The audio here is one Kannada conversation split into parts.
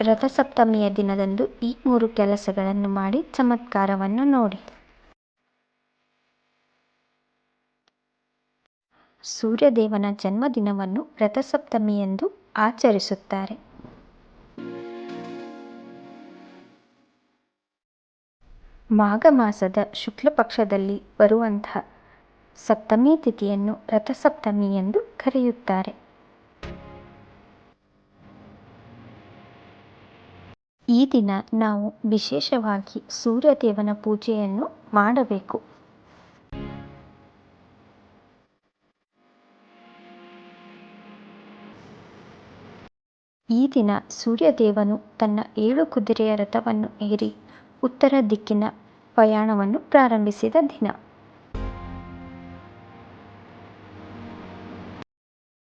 ರಥಸಪ್ತಮಿಯ ದಿನದಂದು ಈ ಮೂರು ಕೆಲಸಗಳನ್ನು ಮಾಡಿ ಚಮತ್ಕಾರವನ್ನು ನೋಡಿ. ಸೂರ್ಯದೇವನ ಜನ್ಮದಿನವನ್ನು ರಥಸಪ್ತಮಿಯೆಂದು ಆಚರಿಸುತ್ತಾರೆ. ಮಾಘ ಮಾಸದ ಶುಕ್ಲ ಪಕ್ಷದಲ್ಲಿ ಬರುವಂತಹ ಸಪ್ತಮಿ ತಿಥಿಯನ್ನು ರಥಸಪ್ತಮಿ ಎಂದು ಕರೆಯುತ್ತಾರೆ. ಈ ದಿನ ನಾವು ವಿಶೇಷವಾಗಿ ಸೂರ್ಯದೇವನ ಪೂಜೆಯನ್ನು ಮಾಡಬೇಕು. ಈ ದಿನ ಸೂರ್ಯದೇವನು ತನ್ನ ಏಳು ಕುದುರೆಯ ರಥವನ್ನು ಏರಿ ಉತ್ತರ ದಿಕ್ಕಿನ ಪ್ರಯಾಣವನ್ನು ಪ್ರಾರಂಭಿಸಿದ ದಿನ.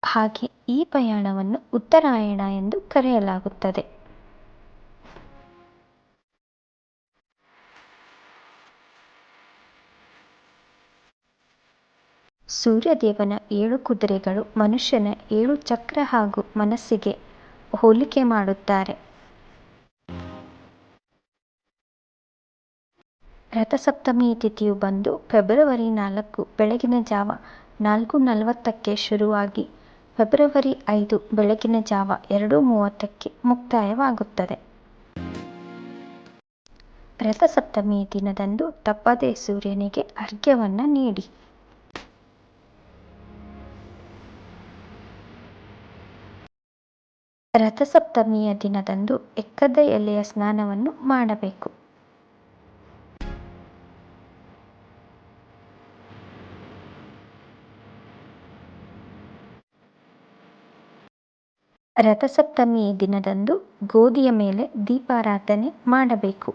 ಹಾಗೆ ಈ ಪ್ರಯಾಣವನ್ನು ಉತ್ತರಾಯಣ ಎಂದು ಕರೆಯಲಾಗುತ್ತದೆ. ಸೂರ್ಯದೇವನ ಏಳು ಕುದುರೆಗಳು ಮನುಷ್ಯನ ಏಳು ಚಕ್ರ ಹಾಗೂ ಮನಸ್ಸಿಗೆ ಹೋಲಿಕೆ ಮಾಡುತ್ತಾರೆ. ರಥಸಪ್ತಮಿ ತಿಥಿಯು ಬಂದು ಫೆಬ್ರವರಿ ನಾಲ್ಕು ಬೆಳಗಿನ ಜಾವ ನಾಲ್ಕು ನಲವತ್ತಕ್ಕೆ ಶುರುವಾಗಿ ಫೆಬ್ರವರಿ ಐದು ಬೆಳಗಿನ ಜಾವ ಎರಡು ಮೂವತ್ತಕ್ಕೆ ಮುಕ್ತಾಯವಾಗುತ್ತದೆ. ರಥಸಪ್ತಮಿ ದಿನದಂದು ತಪ್ಪದೇ ಸೂರ್ಯನಿಗೆ ಅರ್ಘ್ಯವನ್ನು ನೀಡಿ. ರಥಸಪ್ತಮಿಯ ದಿನದಂದು ಎಕ್ಕದ ಎಲೆಯ ಸ್ನಾನವನ್ನು ಮಾಡಬೇಕು. ರಥಸಪ್ತಮಿ ದಿನದಂದು ಗೋಧಿಯ ಮೇಲೆ ದೀಪಾರಾಧನೆ ಮಾಡಬೇಕು.